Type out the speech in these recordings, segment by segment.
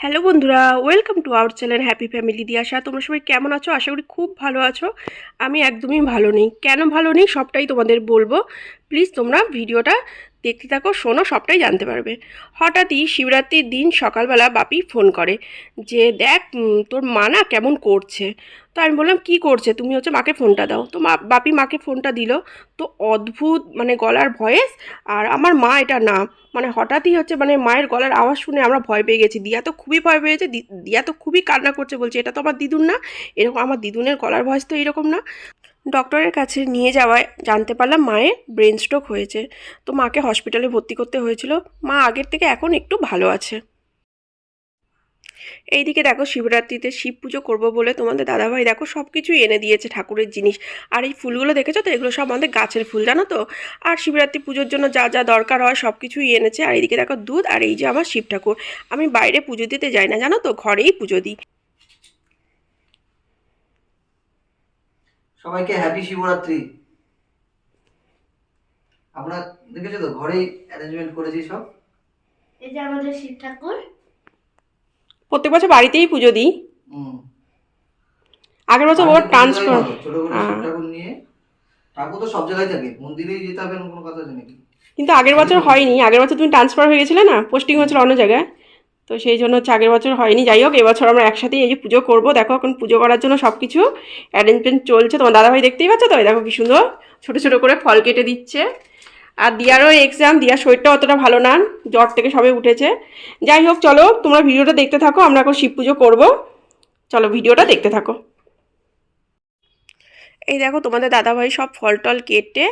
Hello বন্ধুরা welcome to our channel happy family দিয়ে আসা তোমরা সবাই কেমন আছো? আশা করি খুব ভালো আছো। আমি একদমই ভালো নেই। কেন ভালো নেই? সবটাই তোমাদের বলব। প্লিজ তোমরা ভিডিওটা দেখতে থাকো, শোনো, সবটাই জানতে পারবে। হঠাৎই শিবরাত্রির দিন সকালবেলা বাপি ফোন করে যে, দেখ তোর মা না কেমন করছে? তো আমি বললাম, কি করছে? তুমি হচ্ছে মাকে ফোনটা দাও। তো মা, বাপি মাকে ফোনটা দিল। তো অদ্ভুত মানে গলার ভয়েস, আর আমার মা এটা না। মানে হঠাৎই হচ্ছে মানে মায়ের গলার আওয়াজ শুনে আমরা ভয় পেয়ে গেছি। দিয়া তো খুবই ভয় পেয়েছে দিয়া তো খুবই কান্না করছে, বলছে, এটা তো আমার দিদুন না? এরকম, আমার দিদুনের গলার ভয়েস তো এরকম না। ডক্টরের কাছে নিয়ে যাওয়ায় জানতে পারলাম মায়ের ব্রেন স্ট্রোক হয়েছে। তো মাকে হসপিটালে ভর্তি করতে হয়েছিল। মা আগের থেকে এখন একটু ভালো আছে। এইদিকে দেখো শিবরাত্রিতে শিব পুজো করব বলে তোমাদের দাদাভাই দেখো সব কিছুই এনে দিয়েছে ঠাকুরের জিনিস। আর এই ফুলগুলো দেখেছ তো? এগুলো সব আমাদের গাছের ফুল, জানো তো? আর শিবরাত্রি পুজোর জন্য যা যা দরকার হয় সব কিছুই এনেছে। আর এইদিকে দেখো দুধ আর এই যে আমার শিব ঠাকুর। আমি বাইরে পুজো দিতে যাই না, জানো তো? ঘরেই পুজো দিই। সবাইকে হ্যাপি শিবরাত্রি। আমরা দেখেছ তো ঘরেই অ্যারেঞ্জমেন্ট করেছি সব। এই যে আমাদের শিব ঠাকুর। প্রত্যেক বছর বাড়িতেই পুজো দিই। হুম। আগের বছর ওর ট্রান্সফার ছোট করে শিব হ্যাঁ। ঠাকুর নিয়ে। ঠাকুর তো সব জায়গায় থাকে মন্দিরেই যেতে হবে কোনো কথা আছে নাকি? কিন্তু আগের বছর হয়নি আগের বছর তুমি ট্রান্সফার হয়ে গেছিলে না? পোস্টিং হয়েছিল অন্য জায়গায়। তো সেই জন্য হচ্ছে আগের বছর হয়নি। যাই হোক, এবছর আমরা একসাথেই এই যে পুজো করব। দেখো এখন পুজো করার জন্য সব কিছু অ্যারেঞ্জমেন্ট চলছে। তোমার দাদাভাই দেখতেই পাচ্ছ তো? দেখো কি সুন্দর। ছোটো ছোটো করে ফল কেটে দিচ্ছে। আর দিয়ারও এক্সাম দিয়ার শরীরটা অতটা ভালো নান জ্বর থেকে সবে উঠেছে। যাই হোক, চলো তোমরা ভিডিওটা দেখতে থাকো। আমরা এখন শিব পুজো করব। চলো ভিডিওটা দেখতে থাকো। এই দেখো তোমাদের দাদাভাই সব ফল টল কেটে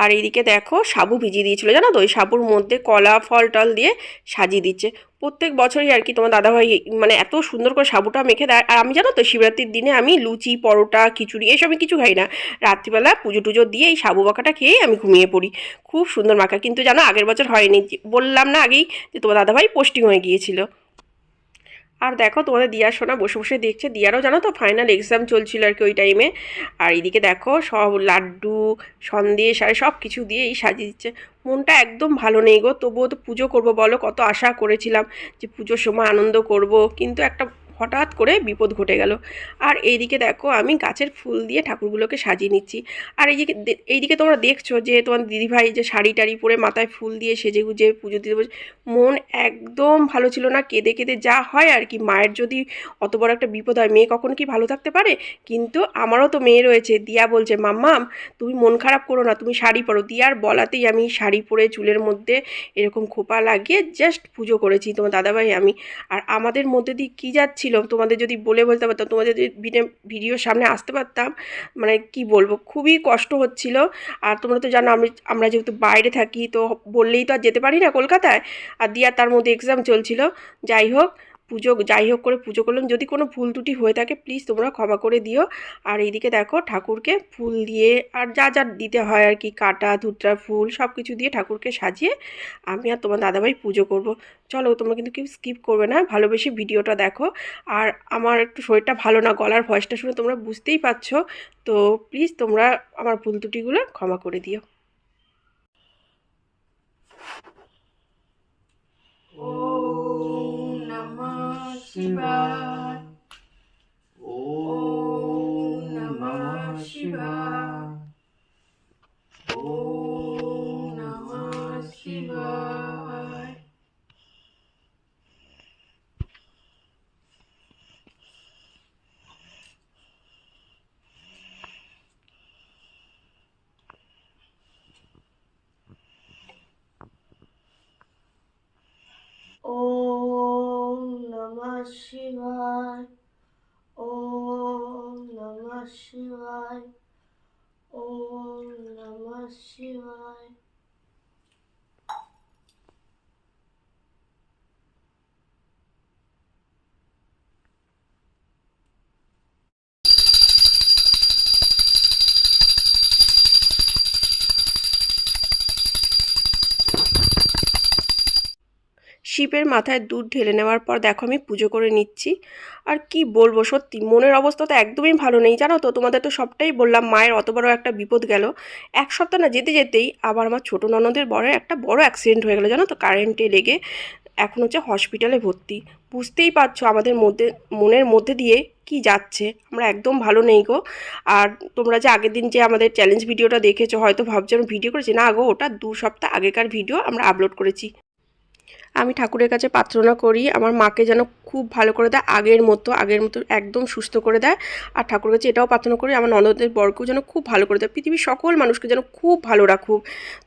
আর এইদিকে দেখো সাবু ভিজিয়ে দিয়েছিল, জানো তো? ওই সাবুর মধ্যে কলা, ফল টল দিয়ে সাজিয়ে দিচ্ছে। প্রত্যেক বছরই আর কি তোমার দাদাভাই মানে এত সুন্দর করে সাবুটা মেখে দেয়। আর আমি জানো তো, শিবরাত্রির দিনে আমি লুচি, পরোটা, খিচুড়ি, এসব আমি কিছু খাই না। রাত্রিবেলা পুজো টুজো দিয়ে এই সাবু মাখাটা খেয়েই আমি ঘুমিয়ে পড়ি। খুব সুন্দর মাখা। কিন্তু জানো, আগের বছর হয়নি। বললাম না আগেই যে তোমার দাদাভাই পোস্টিং হয়ে গিয়েছিল। আর দেখো, তোমাদের দিয়ার শোনা বসে বসে দেখছে। দিয়ারও জানো তো ফাইনাল এক্সাম চলছিল আর কি ওই টাইমে আর এদিকে দেখো, সব লাড্ডু, সন্দেশ আর সব কিছু দিয়েই সাজিয়ে দিচ্ছে। মনটা একদম ভালো নেই গো। তবুও তো পুজো করব বলো, কত আশা করেছিলাম যে পুজোর সময় আনন্দ করব। কিন্তু একটা হঠাৎ করে বিপদ ঘটে গেল। আর এইদিকে দেখো আমি গাছের ফুল দিয়ে ঠাকুরগুলোকে সাজিয়ে নিচ্ছি। আর এইদিকে এইদিকে তোমরা দেখছ যে তোমার দিদিভাই যে শাড়ি টাড়ি পরে মাথায় ফুল দিয়ে সেজে গুজে পুজো দিতে বসে, মন একদম ভালো ছিল না। কেঁদে কেঁদে যা হয় আর কি, মায়ের যদি অত বড় একটা বিপদ হয়, মেয়ে কখনো কি ভালো থাকতে পারে? কিন্তু আমারও তো মেয়ে রয়েছে, দিয়া বলছে, মাম্মাম, তুমি মন খারাপ করো না, তুমি শাড়ি পরো। দিয়ার বলাতেই আমি শাড়ি পরে চুলের মধ্যে এরকম খোপা লাগিয়ে জাস্ট পুজো করেছি তোমার দাদাভাই, আমি। আর আমাদের মধ্যে দিয়ে কী যাচ্ছিল তোমাদের যদি বলে বলতে পারতাম, তোমাদের যদি ভিডিও ভিডিওর সামনে আসতে পারতাম মানে কি বলব, খুবই কষ্ট হচ্ছিল। আর তোমরা তো জানো, আমি, আমরা যেহেতু বাইরে থাকি, তো বললেই তো আর যেতে পারি না কলকাতায়। আর দিয়ে তার মধ্যে এক্সাম চলছিল, যাই হোক পুজো, যাই হোক করে পুজো করলাম। যদি কোনো ভুল ত্রুটি হয়ে থাকে প্লিজ তোমরা ক্ষমা করে দিও। আর এইদিকে দেখো, ঠাকুরকে ফুল দিয়ে আর যা যা দিতে হয় আর কি, কাটা, ধুতরা ফুল সব কিছু দিয়ে ঠাকুরকে সাজিয়ে আমি আর তোমার দাদাভাই পুজো করব। চলো, তোমরা কিন্তু কেউ স্কিপ করবে না, ভালোবেসে ভিডিওটা দেখো। আর আমার একটু শরীরটা ভালো না, গলার ভয়েসটা শুনে তোমরা বুঝতেই পারছ। তো প্লিজ তোমরা আমার ভুল ত্রুটিগুলো ক্ষমা করে দিও। Shiva. शिवाय ओम नमः शिवाय শিবের মাথায় দুধ ঢেলে নেওয়ার পর দেখো আমি পুজো করে নিচ্ছি। আর কি বলব সত্যি, মনের অবস্থা তো একদমই ভালো নেই, জানো তো? তোমাদের তো সবটাই বললাম, মায়ের অত বড় একটা বিপদ গেল। এক সপ্তাহ না যেতে যেতেই আবার আমার ছোটো ননদের বড় একটা বড় অ্যাক্সিডেন্ট হয়ে গেলো, জানো তো? কারেন্টে লেগে এখন হচ্ছে হসপিটালে ভর্তি। বুঝতেই পারছ আমাদের মধ্যে, মনের মধ্যে দিয়ে কি যাচ্ছে? আমরা একদম ভালো নেই গো। আর তোমরা যে আগের দিন যে আমাদের চ্যালেঞ্জ ভিডিওটা দেখেছ, হয়তো ভাবছ আমি ভিডিও করেছি। না গো, ওটা দু সপ্তাহ আগেকার ভিডিও আমরা আপলোড করেছি। আমি ঠাকুরের কাছে প্রার্থনা করি, আমার মাকে যেন খুব ভালো করে দেয়, আগের মতো আগের মতো একদম সুস্থ করে দেয়। আর ঠাকুরের কাছে এটাও প্রার্থনা করি, আমার ননদের বরকেও যেন খুব ভালো করে দেয়। পৃথিবীর সকল মানুষকে যেন খুব ভালো রাখুক।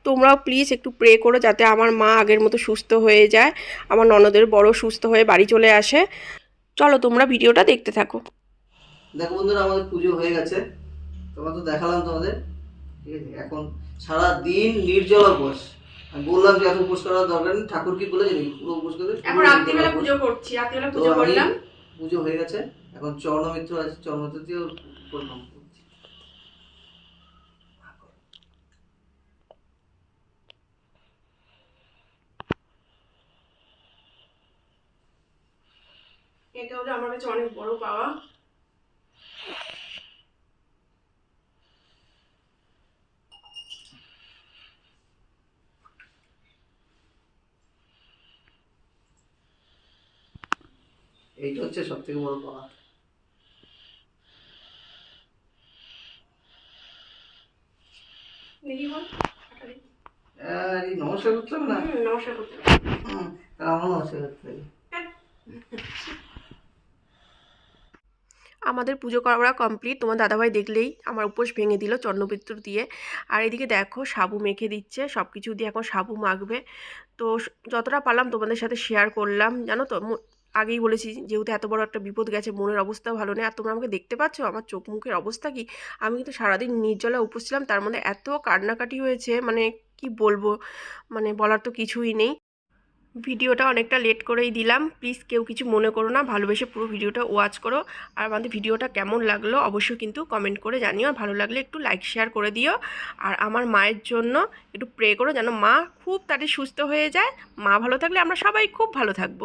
তোমরাও প্লিজ একটু প্রে করো যাতে আমার মা আগের মতো সুস্থ হয়ে যায়, আমার ননদের বড় সুস্থ হয়ে বাড়ি চলে আসে। চলো তোমরা ভিডিওটা দেখতে থাকো। দেখো বন্ধুরা, আমাদের পুজো হয়ে গেছে। তোমার তো দেখালাম তোমাদের। ঠিক আছে, এখন সারা দিন নির্জলা আমি বললাম যে এত উপোস করার দরকার নেই। ঠাকুর কি বলেছে নাকি পুরো উপোস করে করছি রাত্রিবেলা তো আমি পুজো হয়ে গেছে। এখন চর্ণমিত্র আছে চর্ণমিত্র দিয়েও প্রণাম এটা হলো আমার কাছে অনেক বড় পাওয়া। এইটা হচ্ছে সব থেকে বড় পাওয়া। দেখি বল আর এই নমস্কার করতে হবে না? নমস্কার করতে আমার নমস্কার করতে হবে আমাদের পুজো করা কমপ্লিট তোমার দাদাভাই দেখলেই আমার উপোস ভেঙে দিল চন্দ্রপিত্র দিয়ে। আর এদিকে দেখো সাবু মেখে দিচ্ছে সব কিছু দিয়ে এখন সাবু মাখবে। তো যতটা পারলাম তোমাদের সাথে শেয়ার করলাম জানো তো? আগেই বলেছি যেহেতু এত বড় একটা বিপদ গেছে, মনের অবস্থা ভালো নেই। আর তোমরা আমাকে দেখতে পাচ্ছ, আমার চোখ মুখের অবস্থা কি? আমি কিন্তু সারাদিন নির্জলা উপোস ছিলাম, তার মধ্যে এত কান্নাকাটি হয়েছে মানে কি বলব? মানে বলার তো কিছুই নেই। ভিডিওটা অনেকটা লেট করেই দিলাম, প্লিজ কেউ কিছু মনে করো না, ভালোবেসে পুরো ভিডিওটা ওয়াচ করো। আর আমাদের ভিডিওটা কেমন লাগল অবশ্যই কিন্তু কমেন্ট করে জানিও, আর ভালো লাগলে একটু লাইক শেয়ার করে দিও। আর আমার মায়ের জন্য একটু প্রে করো যেন মা খুব তাড়াতাড়ি সুস্থ হয়ে যায়। মা ভালো থাকলে আমরা সবাই খুব ভালো থাকব।